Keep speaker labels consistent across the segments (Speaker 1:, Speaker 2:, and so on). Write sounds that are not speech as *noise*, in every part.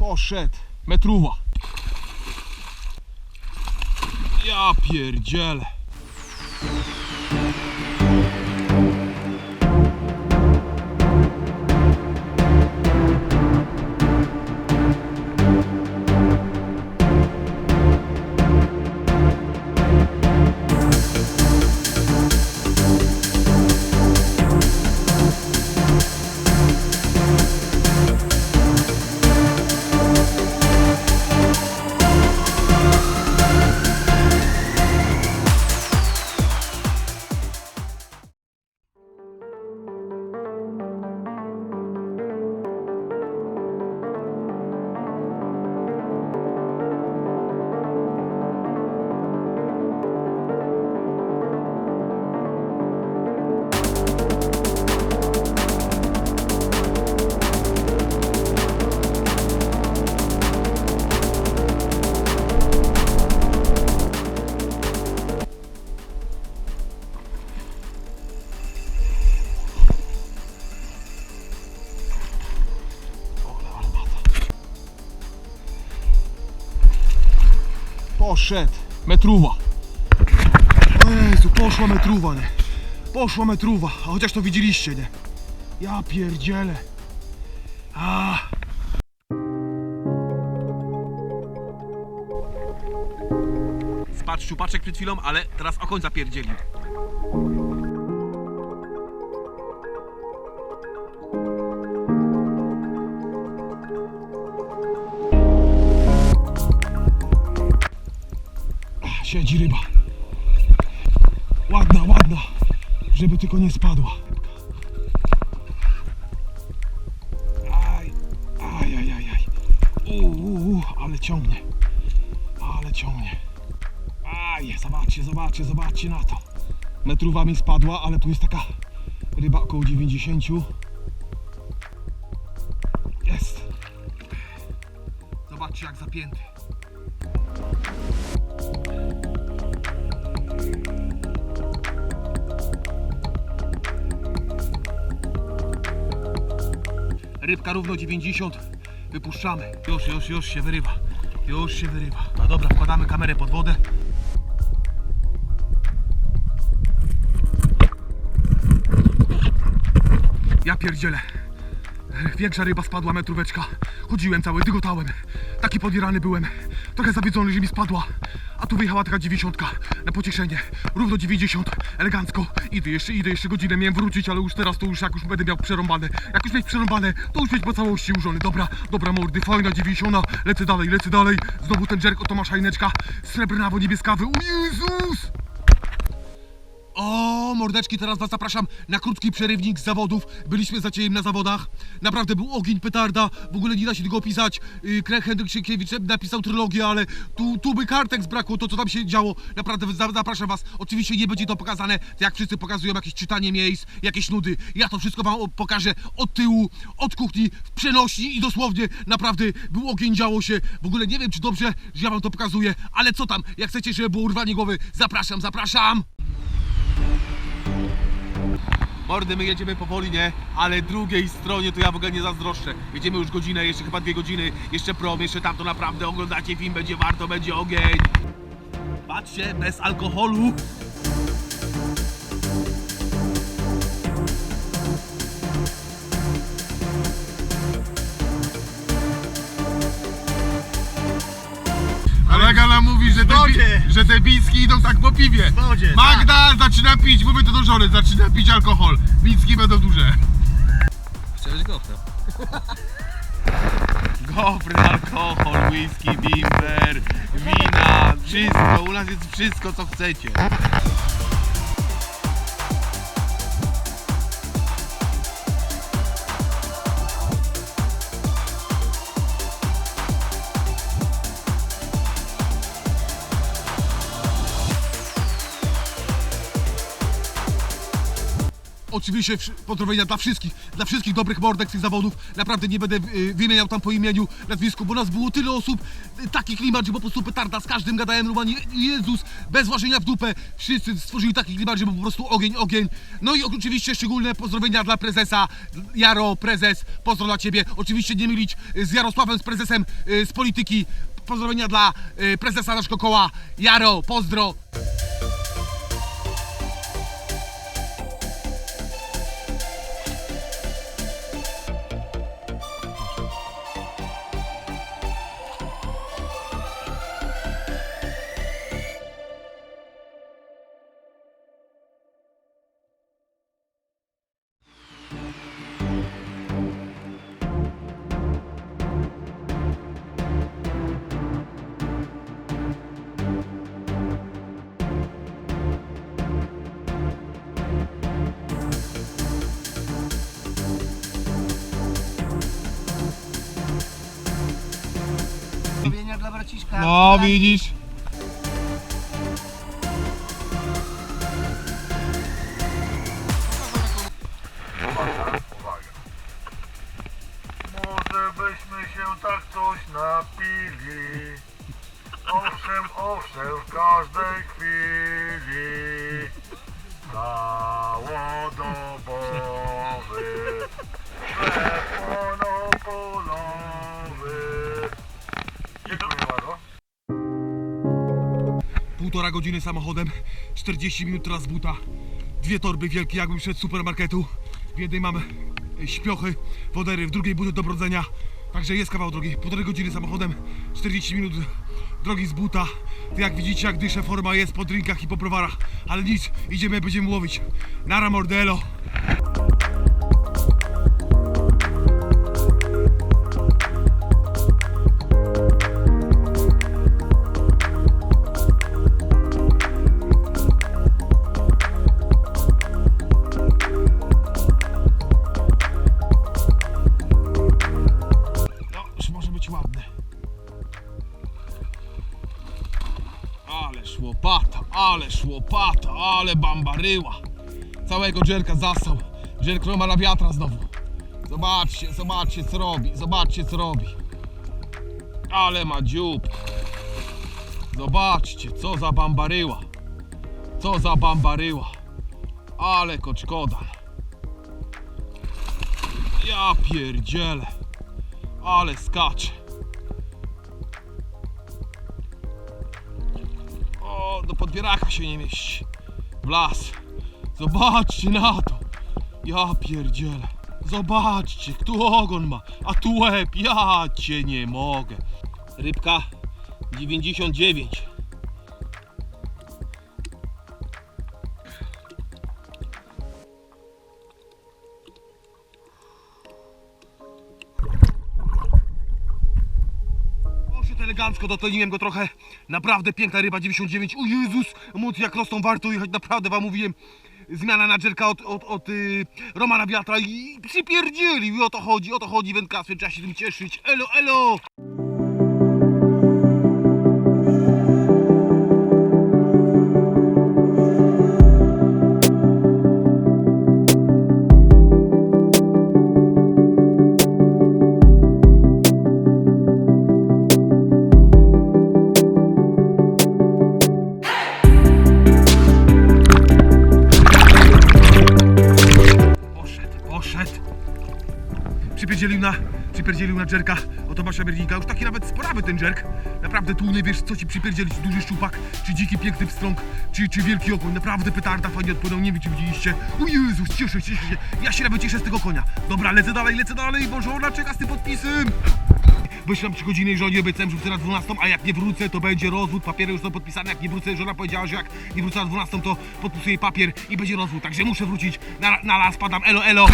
Speaker 1: Poszedł. Metruwa. Ja pierdzielę. Poszedł. Metruwa. Jezu, poszła metruwa, nie? Poszła metruwa, a chociaż to widzieliście, nie? Ja pierdzielę. A.
Speaker 2: Spadł szczupaczek przed chwilą, ale teraz o koń zapierdzielił.
Speaker 1: Ryba. Ładna, ładna. Żeby tylko nie spadła. Aj, aj, aj, aj, aj. Uuu, ale ciągnie. Ale ciągnie. Aj, zobaczcie, zobaczcie, zobaczcie na to. Metruwa mi spadła, ale tu jest taka ryba około 90. Jest. Zobaczcie jak zapięty. Rybka równo 90. Wypuszczamy. Już, już, już się wyrywa. Już się wyrywa. No dobra, wkładamy kamerę pod wodę. Ja pierdzielę. Większa ryba spadła, metróweczka. Chodziłem cały, dygotałem. Taki podierany byłem. Trochę zawiedzony, że mi spadła. A tu wyjechała taka dziewięćdziesiątka. Na pocieszenie. Równo 90. Elegancko. Idę jeszcze, idę jeszcze godzinę. Miałem wrócić, ale już teraz to już jak już będę miał przerąbane. Jak już mieć przerąbane, to już mieć po całości użony. Dobra, dobra mordy, fajna 90. Lecę dalej, lecę dalej. Znowu ten jerk, oto masz hajneczka. Srebrnawo niebieskawy. O Jezus! O, mordeczki, teraz was zapraszam na krótki przerywnik z zawodów. Byliśmy za ciebie na zawodach. Naprawdę był ogień, petarda. W ogóle nie da się tego opisać. Yy, Krech Henryk Sienkiewicz napisał trylogię, ale tu, tu by kartek zbrakło, to co tam się działo. Naprawdę za- zapraszam was. Oczywiście nie będzie to pokazane, tak jak wszyscy pokazują jakieś czytanie miejsc, jakieś nudy. Ja to wszystko wam pokażę od tyłu, od kuchni, w przenośni i dosłownie naprawdę był ogień, działo się. W ogóle nie wiem, czy dobrze, że ja wam to pokazuję, ale co tam, jak chcecie, żeby było urwanie głowy, zapraszam, zapraszam. Mordy, my jedziemy powoli, nie? Ale drugiej stronie to ja w ogóle nie zazdroszczę. Jedziemy już godzinę, jeszcze chyba dwie godziny, jeszcze prom, jeszcze tam to naprawdę oglądacie film, będzie warto, będzie ogień. Patrzcie, bez alkoholu.
Speaker 3: Że debicki idą tak po piwie.
Speaker 1: wodzie,
Speaker 3: Magda zaczyna pić, mówię to do żony, zaczyna pić alkohol. Bicki będą duże.
Speaker 2: Chciałeś gofra. *laughs* Gofry, alkohol, whisky, bimber, wina, wszystko, u nas jest wszystko co chcecie.
Speaker 1: Oczywiście pozdrowienia dla wszystkich, dla wszystkich dobrych mordek tych zawodów. Naprawdę nie będę y, wymieniał tam po imieniu, nazwisku, bo nas było tyle osób, y, taki klimat, że po prostu petarda, z każdym gadałem normalnie, Jezus, bez łażenia w dupę. Wszyscy stworzyli taki klimat, że po prostu ogień, ogień. No i oczywiście szczególne pozdrowienia dla prezesa, Jaro, prezes, pozdro dla ciebie. Oczywiście nie mylić y, z Jarosławem, z prezesem z polityki. Pozdrowienia dla prezesa naszego koła. Jaro, pozdro.
Speaker 2: No widzisz?
Speaker 4: Może byśmy się tak coś napili. Owszem, owszem, w każdej chwili. Całodobowy
Speaker 1: godziny samochodem, 40 minut teraz buta, dwie torby wielkie jakbym szedł z supermarketu. W jednej mamy e, śpiochy, wodery, w drugiej buty do brodzenia. Także jest kawał drogi. Półtorej godziny samochodem, 40 minut drogi z buta. To jak widzicie, jak dyszę, forma jest po drinkach i po. Ale nic, idziemy, będziemy łowić. Nara Mordelo.
Speaker 2: Ale bambaryła. Całego Jerka zastał. Jerk Roma na wiatra znowu. Zobaczcie, zobaczcie co robi, zobaczcie co robi. Ale ma dziób. Zobaczcie, co za bambaryła. Co za bambaryła. Ale koczkodan. Ja pierdzielę. Ale skacze. O, do podbieraka się nie mieści. W las. Zobaczcie na to. Ja pierdzielę. Zobaczcie, tu ogon ma, a tu łeb. Ja cię nie mogę. Rybka 99.
Speaker 1: Dotleniłem go trochę. Naprawdę piękna ryba 99. O Jezus, moc jak rosną, warto jechać, naprawdę wam mówiłem. Zmiana menadżerka od, od, od y, Romana Wiatra i przypierdzielił. I o to chodzi, o to chodzi wędkarstwie, trzeba się tym cieszyć. Elo, elo! Na dżerka o Tomasza Miernika. Już taki nawet sporawy ten dżerk. Naprawdę tu nie wiesz co ci przypierdzielić. Duży szczupak, czy dziki piękny pstrąg, czy, czy wielki okoń. Naprawdę petarda fajnie odpłynął. Nie wiem czy widzieliście. O Jezus, cieszę się, cieszę się. Ja się nawet cieszę z tego konia. Dobra, lecę dalej, lecę dalej, bo żona czeka z tym podpisem. Wyślam trzy godziny i żonie obiecałem, że wrócę na 12, a jak nie wrócę, to będzie rozwód, papiery już są podpisane, jak nie wrócę, żona powiedziała, że jak nie wrócę na 12, to podpisuję papier i będzie rozwód, także muszę wrócić na, na las, padam, elo, elo.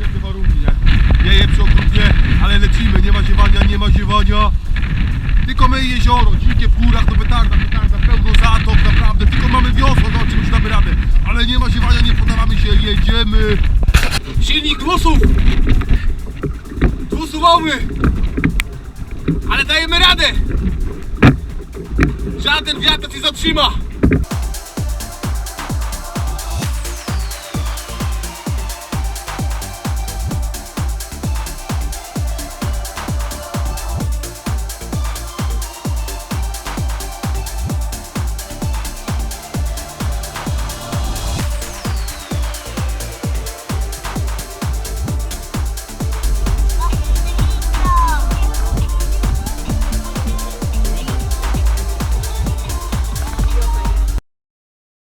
Speaker 1: Jakie warunki, nie? Wieje przy okrutnie, ale lecimy, nie ma ziewania, nie ma ziewania. Tylko my jezioro, dzikie w górach, no petarda, petarda, pełno zatok, naprawdę. Tylko mamy wiosło, no czymś damy radę. Ale nie ma ziewania, nie poddawamy się, jedziemy. Silnik dwusów! Dwusuwowy! Ale dajemy radę! Żaden wiatr nie zatrzyma!